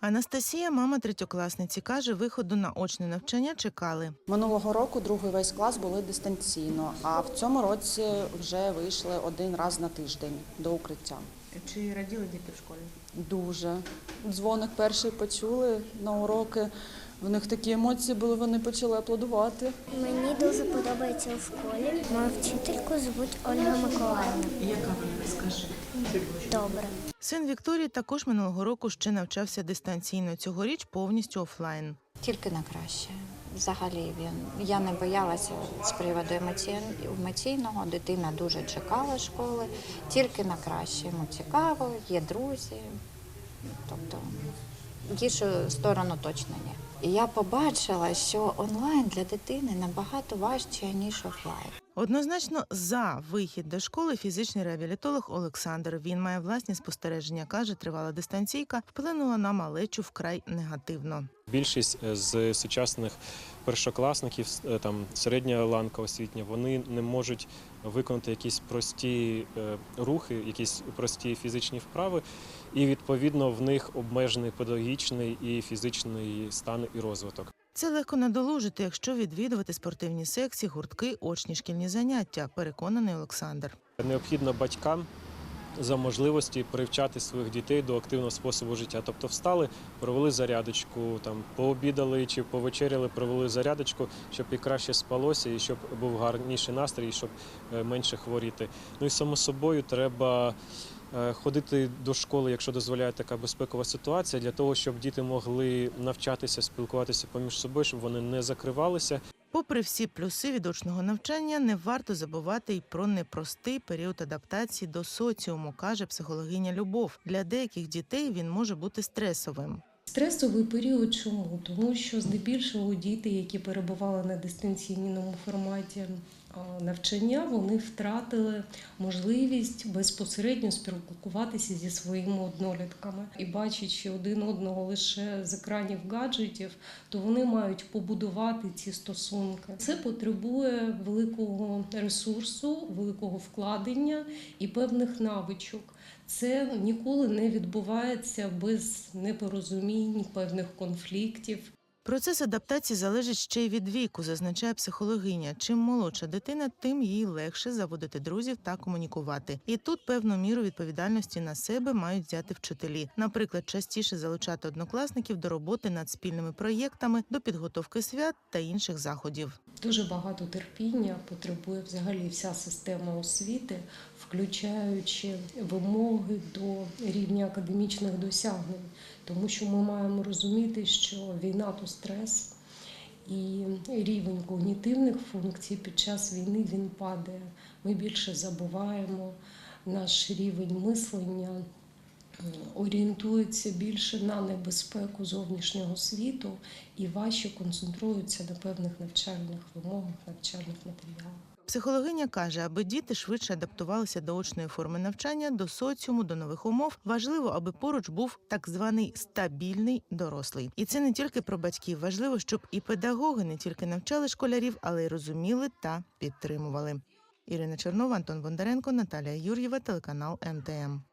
Анастасія, мама третьокласниці, каже, виходу на очне навчання чекали. Минулого року другий весь клас були дистанційно, а в цьому році вже вийшли один раз на тиждень до укриття. Чи раділи діти в школі? Дуже. Дзвоник перший почули на уроки. В них такі емоції були, вони почали аплодувати. Мені дуже подобається у школі. Мою вчительку звуть Ольга Миколаївна. Яка вона розкаже? Добре. Син Вікторії також минулого року ще навчався дистанційно. Цьогоріч повністю офлайн. Тільки на краще. Взагалі він я не боялася з приводу емоційного. Дитина дуже чекала школи, тільки на краще. Йому цікаво, є друзі. Тобто гіршу сторону точно ні. І я побачила, що онлайн для дитини набагато важче, ніж офлайн. Однозначно за вихід до школи фізичний реабілітолог Олександр. Він має власні спостереження. каже, тривала дистанційка вплинула на малечу вкрай негативно. Більшість е, з сучасних першокласників, е, там середня ланка освітня, вони не можуть виконати якісь прості е, рухи, якісь прості фізичні вправи, і відповідно в них обмежений педагогічний і фізичний стан і розвиток. Це легко надолужити, якщо відвідувати спортивні секції, гуртки, очні шкільні заняття. Переконаний Олександр. Необхідно батькам за можливості привчати своїх дітей до активного способу життя. Тобто встали, провели зарядочку, там пообідали чи повечеряли, провели зарядочку, щоб і краще спалося, і щоб був гарніший настрій, і щоб е, менше хворіти. Ну і само собою треба. е, Ходити до школи, якщо дозволяє така безпекова ситуація, для того, щоб діти могли навчатися, спілкуватися поміж собою, щоб вони не закривалися Попри всі плюси відочного навчання, не варто забувати й про непростий період адаптації до соціуму, каже психологиня Любов. Для деяких дітей він може бути стресовим. Стресовий період чому? Тому що здебільшого діти, які перебували на дистанційному форматі навчання, вони втратили можливість безпосередньо спілкуватися зі своїми однолітками. І бачачи один одного лише з екранів гаджетів, то вони мають побудувати ці стосунки. Це потребує великого ресурсу, великого вкладення і певних навичок. Це ніколи не відбувається без непорозумінь, певних конфліктів. Процес адаптації залежить ще й від віку, зазначає психологиня. Чим молодша дитина, тим їй легше заводити друзів та комунікувати. І тут певну міру відповідальності на себе мають взяти вчителі. Наприклад, частіше залучати однокласників до роботи над спільними проєктами, до підготовки свят та інших заходів. Дуже багато терпіння потребує взагалі вся система освіти, включаючи вимоги до рівня академічних досягнень, тому що ми маємо розуміти, що війна то стрес. І рівень когнітивних функцій під час війни він падає. Ми більше забуваємо наш рівень мислення орієнтується більше на небезпеку зовнішнього світу і важче концентруються на певних навчальних вимогах, навчальних матеріалах. Психологиня каже, аби діти швидше адаптувалися до очної форми навчання, до соціуму, до нових умов, важливо, аби поруч був так званий стабільний дорослий. І це не тільки про батьків. Важливо, щоб і педагоги не тільки навчали школярів, але й розуміли та підтримували. Ірина Чернова, Антон Бондаренко, Наталія Юр'єва, телеканал МТМ.